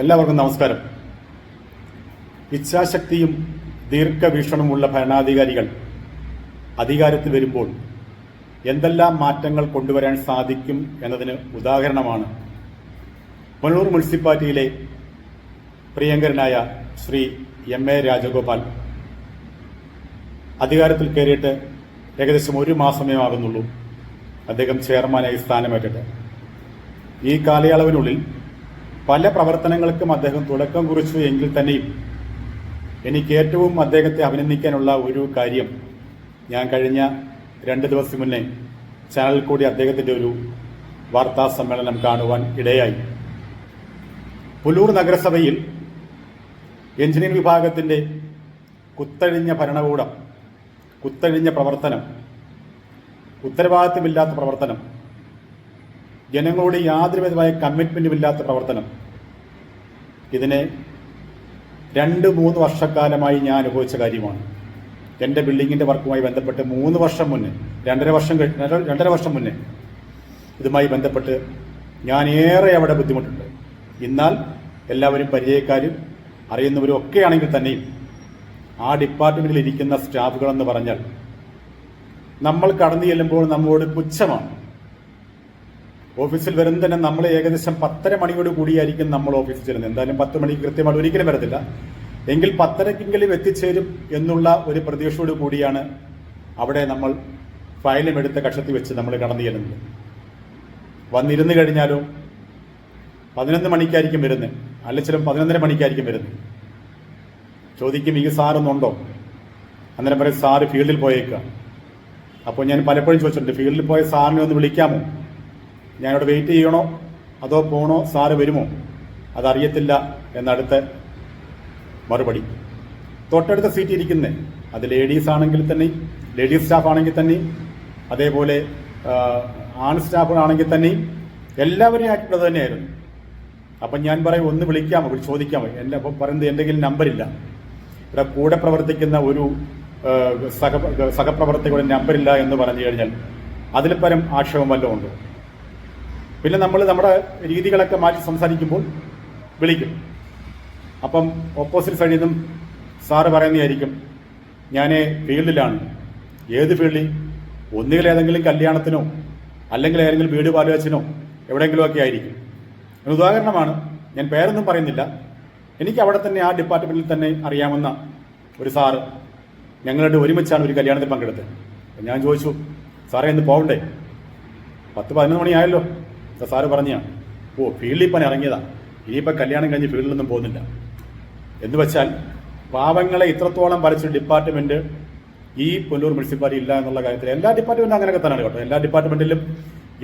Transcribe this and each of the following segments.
എല്ലാവർക്കും നമസ്കാരം. ഇച്ഛാശക്തിയും ദീർഘവീക്ഷണമുള്ള ഭരണാധികാരികൾ അധികാരത്തിൽ വരുമ്പോൾ എന്തെല്ലാം മാറ്റങ്ങൾ കൊണ്ടുവരാൻ സാധിക്കും എന്നതിന് ഉദാഹരണമാണ് പുനലൂർ മുനിസിപ്പാലിറ്റിയിലെ പ്രിയങ്കരനായ ശ്രീ എം എ രാജഗോപാൽ. അധികാരത്തിൽ കയറിയിട്ട് ഏകദേശം ഒരു മാസമേ ആകുന്നുള്ളൂ. അദ്ദേഹം ചെയർമാനായി സ്ഥാനമേറ്റിട്ട്. ഈ കാലയളവിനുള്ളിൽ പല പ്രവർത്തനങ്ങൾക്കും അദ്ദേഹം തുടക്കം കുറിച്ചു എങ്കിൽ തന്നെയും എനിക്ക് ഏറ്റവും അദ്ദേഹത്തെ അഭിനന്ദിക്കാനുള്ള ഒരു കാര്യം ഞാൻ കഴിഞ്ഞ രണ്ട് ദിവസം മുന്നേ ചാനലിൽ കൂടി അദ്ദേഹത്തിന്റെ ഒരു വാർത്താ സമ്മേളനം കാണുവാൻ ഇടയായി. പുലൂർ നഗരസഭയിൽ എഞ്ചിനീയറിംഗ് വിഭാഗത്തിന്റെ കുത്തഴിഞ്ഞ ഭരണകൂടം കുത്തഴിഞ്ഞ പ്രവർത്തനം ഉത്തരവാദിത്തമില്ലാത്ത പ്രവർത്തനം ജനങ്ങളോട് യാതൊരു വിധമായ കമ്മിറ്റ്മെന്റും ഇല്ലാത്ത പ്രവർത്തനം. ഇതിനെ രണ്ട് മൂന്ന് വർഷക്കാലമായി ഞാൻ അനുഭവിച്ച കാര്യമാണ്. എന്റെ ബിൽഡിങ്ങിന്റെ വർക്കുമായി ബന്ധപ്പെട്ട് മൂന്ന് വർഷം മുന്നേ രണ്ടര വർഷം രണ്ടര- വർഷം മുന്നേ ഇതുമായി ബന്ധപ്പെട്ട് ഞാൻ ഏറെ അവിടെ ബുദ്ധിമുട്ടുണ്ട്. എന്നാൽ എല്ലാവരും പരിചയക്കാരും അറിയുന്നവരും ഒക്കെ ആണെങ്കിൽ തന്നെയും ആ ഡിപ്പാർട്ട്മെന്റിൽ ഇരിക്കുന്ന സ്റ്റാഫുകളെന്ന് പറഞ്ഞാൽ നമ്മൾ കടന്നു ചെല്ലുമ്പോൾ നമ്മോട് പുച്ഛമാണ്. ഓഫീസിൽ വരുന്ന തന്നെ നമ്മൾ ഏകദേശം പത്തര മണിയോട് കൂടിയായിരിക്കും നമ്മൾ ഓഫീസിൽ ചെല്ലുന്നത്. എന്തായാലും പത്ത് മണിക്ക് കൃത്യമായിട്ട് ഒരിക്കലും വരത്തില്ല. എങ്കിൽ പത്തരക്കെങ്കിലും എത്തിച്ചേരും എന്നുള്ള ഒരു പ്രതീക്ഷയോട് കൂടിയാണ് അവിടെ നമ്മൾ ഫയലും എടുത്ത കക്ഷത്തിൽ വെച്ച് നമ്മൾ കടന്നു ചെല്ലുന്നത്. വന്നിരുന്ന് കഴിഞ്ഞാലോ പതിനൊന്ന് മണിക്കായിരിക്കും വരുന്നത്. ചിലപ്പോൾ പതിനൊന്നര മണിക്കായിരിക്കും വരുന്നത്. ചോദിക്കും ഈ സാറൊന്നുണ്ടോ അന്നേരം പറയും സാറ് ഫീൽഡിൽ പോയേക്കുക അപ്പോൾ ഞാൻ പലപ്പോഴും ചോദിച്ചിട്ടുണ്ട് ഫീൽഡിൽ പോയ സാറിനെ ഒന്ന് വിളിക്കാമോ? ഞാനിവിടെ വെയിറ്റ് ചെയ്യണോ? അതോ പോണോ? സാറ് വരുമോ? അതറിയത്തില്ല എന്നടുത്ത മറുപടി. തൊട്ടടുത്ത സീറ്റ് ഇരിക്കുന്നേ. അത് ലേഡീസ് ആണെങ്കിൽ തന്നെ ലേഡീസ് സ്റ്റാഫ് ആണെങ്കിൽ തന്നെ അതേപോലെ ആൺ സ്റ്റാഫ് ആണെങ്കിൽ തന്നെ എല്ലാവരെയും ആയിട്ടുള്ളത് തന്നെയായിരുന്നു. അപ്പം ഞാൻ പറയും ഒന്ന് വിളിക്കാമോ? വിളിച്ച് ചോദിക്കാമോ? എന്റെ അപ്പം പറയുന്നത് എന്തെങ്കിലും നമ്പറില്ല ഇവിടെ കൂടെ പ്രവർത്തിക്കുന്ന ഒരു സഹ സഹപ്രവർത്തകരുടെ നമ്പറില്ല എന്ന് പറഞ്ഞു കഴിഞ്ഞാൽ അതിൽ പരം ആക്ഷേപം വല്ലതും ഉണ്ടോ? പിന്നെ നമ്മൾ നമ്മുടെ രീതികളൊക്കെ മാറ്റി സംസാരിക്കുമ്പോൾ വിളിക്കും. അപ്പം ഓപ്പോസിറ്റ് സൈഡിൽ നിന്നും സാറ് പറയുന്നതായിരിക്കും ഞാൻ ഫീൽഡിലാണ്. ഏത് ഫീൽഡിൽ? ഒന്നുകിൽ ഏതെങ്കിലും കല്യാണത്തിനോ അല്ലെങ്കിൽ ഏതെങ്കിലും വീട് പാലുവച്ചനോ എവിടെയെങ്കിലുമൊക്കെ ആയിരിക്കും. ഉദാഹരണമാണ് ഞാൻ പേരൊന്നും പറയുന്നില്ല. എനിക്ക് അവിടെ തന്നെ ആ ഡിപ്പാർട്ട്മെന്റിൽ തന്നെ അറിയാമെന്ന ഒരു സാറ് ഞങ്ങളുടെ ഒരുമിച്ചാണ് ഒരു കല്യാണത്തിൽ പങ്കെടുത്തത്. ഞാൻ ചോദിച്ചു സാറേ ഇന്ന് പോകണ്ടേ പത്ത് പതിനൊന്ന് മണിയായല്ലോ. അപ്പോൾ സാറ് പറഞ്ഞാ ഓ ഫീൽഡിൽ പണി ഇറങ്ങിയതാ. ഇനിയിപ്പോൾ കല്യാണം കഴിഞ്ഞ് ഫീൽഡിലൊന്നും പോകുന്നില്ല. എന്ന് വെച്ചാൽ പാവങ്ങളെ ഇത്രത്തോളം വരച്ച ഡിപ്പാർട്ട്മെന്റ് ഈ പുല്ലൂർ മുനിസിപ്പാലിറ്റി ഇല്ല എന്നുള്ള കാര്യത്തിൽ എല്ലാ ഡിപ്പാർട്ട്മെന്റും അങ്ങനെ തന്നെയാണ് കേട്ടോ. എല്ലാ ഡിപ്പാർട്ട്മെന്റിലും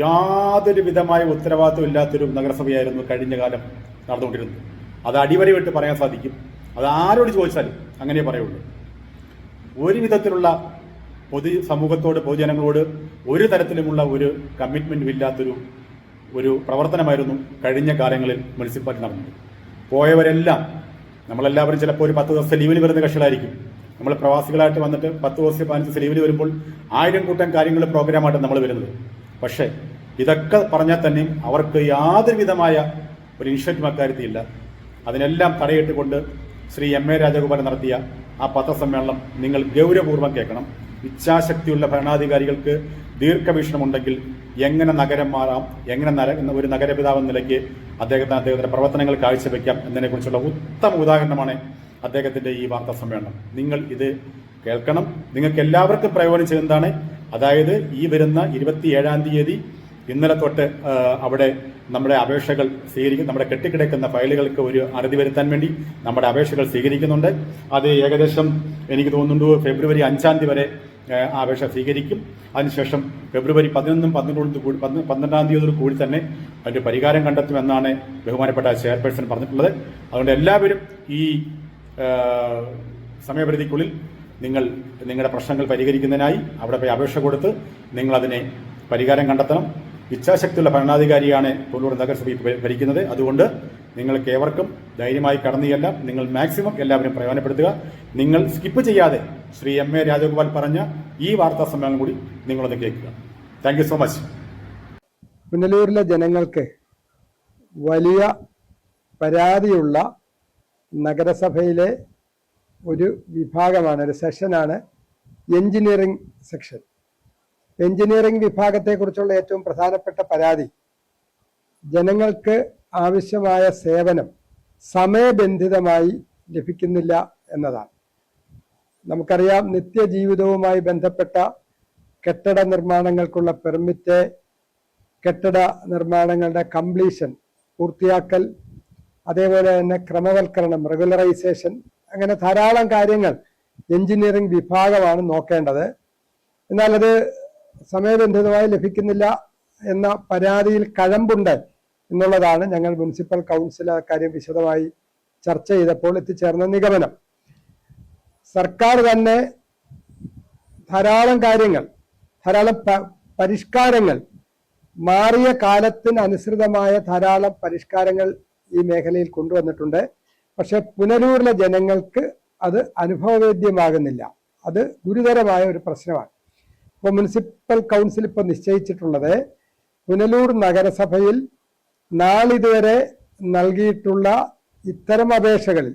യാതൊരു വിധമായ ഉത്തരവാദിത്വം ഇല്ലാത്തൊരു നഗരസഭയായിരുന്നു കഴിഞ്ഞ കാലം നടന്നുകൊണ്ടിരുന്നത്. അത് അടിവരി വിട്ട് പറയാൻ സാധിക്കും. അത് ആരോട് ചോദിച്ചാലും അങ്ങനെ പറയുള്ളൂ. ഒരു വിധത്തിലുള്ള പൊതു സമൂഹത്തോട് പൊതുജനങ്ങളോട് ഒരു തരത്തിലുമുള്ള ഒരു കമ്മിറ്റ്മെന്റും ഇല്ലാത്തൊരു ഒരു പ്രവർത്തനമായിരുന്നു കഴിഞ്ഞ കാലങ്ങളിൽ മുനിസിപ്പാലിറ്റി നടന്നത്. പോയവരെല്ലാം നമ്മളെല്ലാവരും ചിലപ്പോൾ ഒരു പത്ത് ദിവസത്തെ ലീവിൽ വരുന്ന കക്ഷികളായിരിക്കും. നമ്മൾ പ്രവാസികളായിട്ട് വന്നിട്ട് പത്ത് ദിവസത്തെ പതിനഞ്ച് ദിവസം ലീവിൽ വരുമ്പോൾ ആയിരം കൂട്ടം കാര്യങ്ങൾ പ്രോഗ്രാമായിട്ട് നമ്മൾ വരുന്നത്. പക്ഷേ ഇതൊക്കെ പറഞ്ഞാൽ തന്നെയും അവർക്ക് യാതൊരു വിധമായ ഒരു ഇനിഷ്യേറ്റീവ് അക്കാര്യത്തിലില്ല. അതിനെല്ലാം തടയിട്ടുകൊണ്ട് ശ്രീ എം എ രാജഗോപാലൻ നടത്തിയ ആ പത്രസമ്മേളനം നിങ്ങൾ ഗൗരവപൂർവം കേൾക്കണം. ഇച്ഛാശക്തിയുള്ള ഭരണാധികാരികൾക്ക് ദീർഘവീക്ഷണമുണ്ടെങ്കിൽ എങ്ങനെ നഗരം മാറാം എങ്ങനെ നര ഒരു നഗരപിതാവ് നിലയ്ക്ക് അദ്ദേഹത്തിന് അദ്ദേഹത്തിന്റെ പ്രവർത്തനങ്ങൾ കാഴ്ചവെക്കാം എന്നതിനെക്കുറിച്ചുള്ള ഉത്തമ ഉദാഹരണമാണ് അദ്ദേഹത്തിന്റെ ഈ വാർത്താ സമ്മേളനം. നിങ്ങൾ ഇത് കേൾക്കണം. നിങ്ങൾക്ക് എല്ലാവർക്കും പ്രയോജനം ചെയ്യുന്നതാണ് അതായത് ഈ വരുന്ന ഇരുപത്തി ഏഴാം തീയതി ഇന്നലെ തൊട്ട് അവിടെ നമ്മുടെ അപേക്ഷകൾ സ്വീകരിക്കും നമ്മുടെ കെട്ടിക്കിടക്കുന്ന ഫയലുകൾക്ക് ഒരു അറുതി വരുത്താൻ വേണ്ടി നമ്മുടെ അപേക്ഷകൾ സ്വീകരിക്കുന്നുണ്ട്. അത് ഏകദേശം എനിക്ക് തോന്നുന്നു ഫെബ്രുവരി അഞ്ചാം തീയതി വരെ അപേക്ഷ സ്വീകരിക്കും. അതിനുശേഷം ഫെബ്രുവരി പതിനൊന്നും പന്ത്രണ്ടും കൂടി പന്ത്രണ്ടാം തീയതിയോട് കൂടി തന്നെ അതിന്റെ പരിഹാരം കണ്ടെത്തുമെന്നാണ് ബഹുമാനപ്പെട്ട ചെയർപേഴ്സൺ പറഞ്ഞിട്ടുള്ളത്. അതുകൊണ്ട് എല്ലാവരും ഈ സമയപരിധിക്കുള്ളിൽ നിങ്ങൾ നിങ്ങളുടെ പ്രശ്നങ്ങൾ പരിഹരിക്കുന്നതിനായി അവിടെ പോയി അപേക്ഷ കൊടുത്ത് നിങ്ങളതിനെ പരിഹാരം കണ്ടെത്തണം. ഇച്ഛാശക്തിയുള്ള ഭരണാധികാരിയാണ് പുല്ലൂർ നഗരസഭയിൽ ഭരിക്കുന്നത്. അതുകൊണ്ട് നിങ്ങൾക്ക് ഏവർക്കും ധൈര്യമായി കടന്നു ചെല്ലാം. നിങ്ങൾ മാക്സിമം എല്ലാവരും പ്രയോജനപ്പെടുത്തുക. നിങ്ങൾ സ്കിപ്പ് ചെയ്യാതെ ശ്രീ എം എ രാജഗോപാൽ പറഞ്ഞ ഈ വാർത്താ സമ്മേളനം കൂടി നിങ്ങളൊന്ന് കേൾക്കുക. താങ്ക് സോ മച്ച് പുനലൂരിലെ ജനങ്ങൾക്ക് വലിയ പരാതിയുള്ള നഗരസഭയിലെ ഒരു വിഭാഗമാണ് ഒരു സെഷനാണ് എഞ്ചിനീയറിംഗ് സെക്ഷൻ. എഞ്ചിനീയറിംഗ് വിഭാഗത്തെക്കുറിച്ചുള്ള ഏറ്റവും പ്രധാനപ്പെട്ട പരാതി. ജനങ്ങൾക്ക് ആവശ്യമായ സേവനം സമയബന്ധിതമായി ലഭിക്കുന്നില്ല എന്നതാണ്. നമുക്കറിയാം നിത്യജീവിതവുമായി ബന്ധപ്പെട്ട കെട്ടിട നിർമ്മാണങ്ങൾക്കുള്ള പെർമിറ്റ് കെട്ടിട നിർമ്മാണങ്ങളുടെ കംപ്ലീഷൻ പൂർത്തിയാക്കൽ അതേപോലെ തന്നെ ക്രമവൽക്കരണം റെഗുലറൈസേഷൻ അങ്ങനെ ധാരാളം കാര്യങ്ങൾ എഞ്ചിനീയറിംഗ് വിഭാഗമാണ് നോക്കേണ്ടത്. എന്നാൽ അത് സമയബന്ധിതമായി ലഭിക്കുന്നില്ല എന്ന പരാതിയിൽ കഴമ്പുണ്ട് എന്നുള്ളതാണ് ഞങ്ങൾ മുനിസിപ്പൽ കൗൺസിൽ കാര്യം വിശദമായി ചർച്ച ചെയ്തപ്പോൾ എത്തിച്ചേർന്ന നിഗമനം. സർക്കാർ തന്നെ ധാരാളം കാര്യങ്ങൾ ധാരാളം പരിഷ്കാരങ്ങൾ മാറിയ കാലത്തിന് അനുസൃതമായ ധാരാളം പരിഷ്കാരങ്ങൾ ഈ മേഖലയിൽ കൊണ്ടുവന്നിട്ടുണ്ട്. പക്ഷെ പുനലൂരിലെ ജനങ്ങൾക്ക് അത് അനുഭവവേദ്യമാകുന്നില്ല. അത് ഗുരുതരമായ ഒരു പ്രശ്നമാണ്. ഇപ്പോൾ മുനിസിപ്പൽ കൗൺസിൽ ഇപ്പോൾ നിശ്ചയിച്ചിട്ടുള്ളത് പുനലൂർ നഗരസഭയിൽ നാളിതുവരെ നൽകിയിട്ടുള്ള ഇത്തരം അപേക്ഷകളിൽ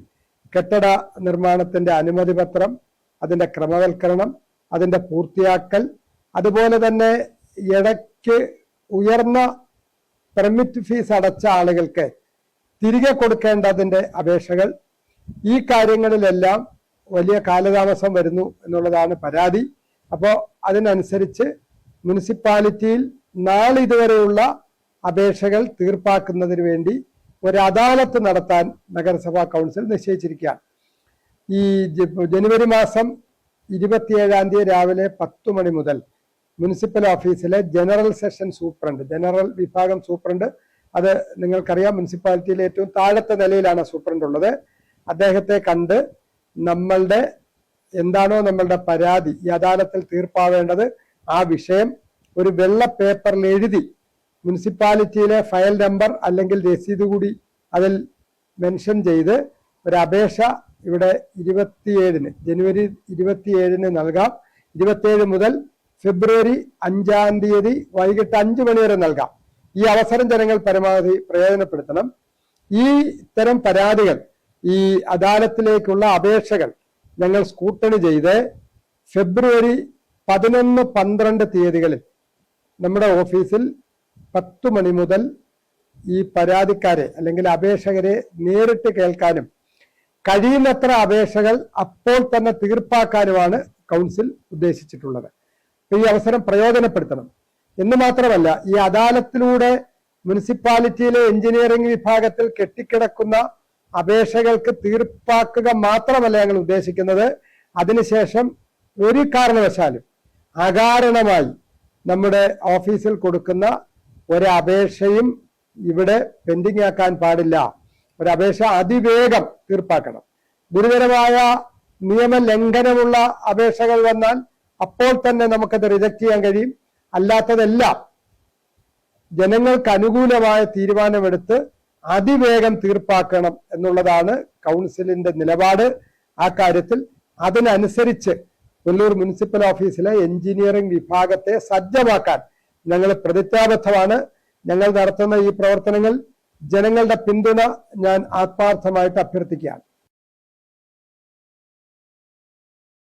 കെട്ടിട നിർമ്മാണത്തിന്റെ അനുമതി പത്രം അതിന്റെ ക്രമവൽക്കരണം അതിന്റെ പൂർത്തിയാക്കൽ അതുപോലെ തന്നെ ഇടയ്ക്ക് ഉയർന്ന പെർമിറ്റ് ഫീസ് അടച്ച ആളുകൾക്ക് തിരികെ കൊടുക്കേണ്ടതിന്റെ അപേക്ഷകൾ. ഈ കാര്യങ്ങളിലെല്ലാം വലിയ കാലതാമസം വരുന്നു എന്നുള്ളതാണ് പരാതി. അപ്പോൾ അതിനനുസരിച്ച് മുനിസിപ്പാലിറ്റിയിൽ നാളെ ഇതുവരെയുള്ള അപേക്ഷകൾ തീർപ്പാക്കുന്നതിന് വേണ്ടി ഒരു അദാലത്ത് നടത്താൻ നഗരസഭാ കൗൺസിൽ നിശ്ചയിച്ചിരിക്കുകയാണ്. ഈ ജനുവരി മാസം ഇരുപത്തിയേഴാം തീയതി രാവിലെ പത്ത് മണി മുതൽ മുനിസിപ്പൽ ഓഫീസിലെ ജനറൽ സെഷൻ സൂപ്രണ്ട് ജനറൽ വിഭാഗം സൂപ്രണ്ട് അത് നിങ്ങൾക്കറിയാം മുനിസിപ്പാലിറ്റിയിലെ ഏറ്റവും താഴത്തെ നിലയിലാണ് സൂപ്രണ്ട് ഉള്ളത്. അദ്ദേഹത്തെ കണ്ട് നമ്മളുടെ എന്താണോ നമ്മളുടെ പരാതി ഈ അദാലത്തിൽ തീർപ്പാവേണ്ടത് ആ വിഷയം ഒരു വെള്ള പേപ്പറിൽ എഴുതി മുനിസിപ്പാലിറ്റിയിലെ ഫയൽ നമ്പർ അല്ലെങ്കിൽ രസീത് കൂടി അതിൽ മെൻഷൻ ചെയ്ത് ഒരു അപേക്ഷ ഇവിടെ ഇരുപത്തിയേഴിന് ജനുവരി ഇരുപത്തിയേഴിന് നൽകാം. ഇരുപത്തിയേഴ് മുതൽ ഫെബ്രുവരി അഞ്ചാം തീയതി വൈകിട്ട് അഞ്ചു മണിവരെ നൽകാം. ഈ അവസരം ജനങ്ങൾ പരമാവധി പ്രയോജനപ്പെടുത്തണം. ഈ ഇത്തരം പരാതികൾ ഈ അദാലത്തിലേക്കുള്ള അപേക്ഷകൾ ഞങ്ങൾ സ്കൂട്ടണി ചെയ്ത് ഫെബ്രുവരി പതിനൊന്ന് പന്ത്രണ്ട് തീയതികളിൽ നമ്മുടെ ഓഫീസിൽ പത്ത് മണി മുതൽ ഈ പരാതിക്കാരെ അല്ലെങ്കിൽ അപേക്ഷകരെ നേരിട്ട് കേൾക്കാനും കഴിയുന്നത്ര അപേക്ഷകൾ അപ്പോൾ തന്നെ തീർപ്പാക്കാനുമാണ് കൗൺസിൽ ഉദ്ദേശിച്ചിട്ടുള്ളത്. ഈ അവസരം പ്രയോജനപ്പെടുത്തണം. എന്ന് മാത്രമല്ല ഈ അദാലത്തിലൂടെ മുനിസിപ്പാലിറ്റിയിലെ എഞ്ചിനീയറിംഗ് വിഭാഗത്തിൽ കെട്ടിക്കിടക്കുന്ന അപേക്ഷകൾക്ക് തീർപ്പാക്കുക മാത്രമല്ല ഞങ്ങൾ ഉദ്ദേശിക്കുന്നത്. അതിനുശേഷം ഒരു കാരണവശാലും അകാരണമായി നമ്മുടെ ഓഫീസിൽ കൊടുക്കുന്ന ഒരു അപേക്ഷയും ഇവിടെ പെൻഡിങ് ആക്കാൻ പാടില്ല. ഒരു അപേക്ഷ അതിവേഗം തീർപ്പാക്കണം. ഗുരുതരമായ നിയമലംഘനമുള്ള അപേക്ഷകൾ വന്നാൽ അപ്പോൾ തന്നെ നമുക്കത് റിജക്ട് ചെയ്യാൻ കഴിയും. അല്ലാത്തതെല്ലാം ജനങ്ങൾക്ക് അനുകൂലമായ തീരുമാനമെടുത്ത് അതിവേഗം തീർപ്പാക്കണം എന്നുള്ളതാണ് കൗൺസിലിന്റെ നിലപാട്. ആ കാര്യത്തിൽ അതിനനുസരിച്ച് കൊല്ലൂർ മുനിസിപ്പൽ ഓഫീസിലെ എഞ്ചിനീയറിംഗ് വിഭാഗത്തെ സജ്ജമാക്കാൻ ഞങ്ങൾ പ്രതിജ്ഞാബദ്ധമാണ്. ഞങ്ങൾ നടത്തുന്ന ഈ പ്രവർത്തനങ്ങൾ ജനങ്ങളുടെ പിന്തുണ ഞാൻ ആത്മാർത്ഥമായിട്ട് അഭ്യർത്ഥിക്കുകയാണ്.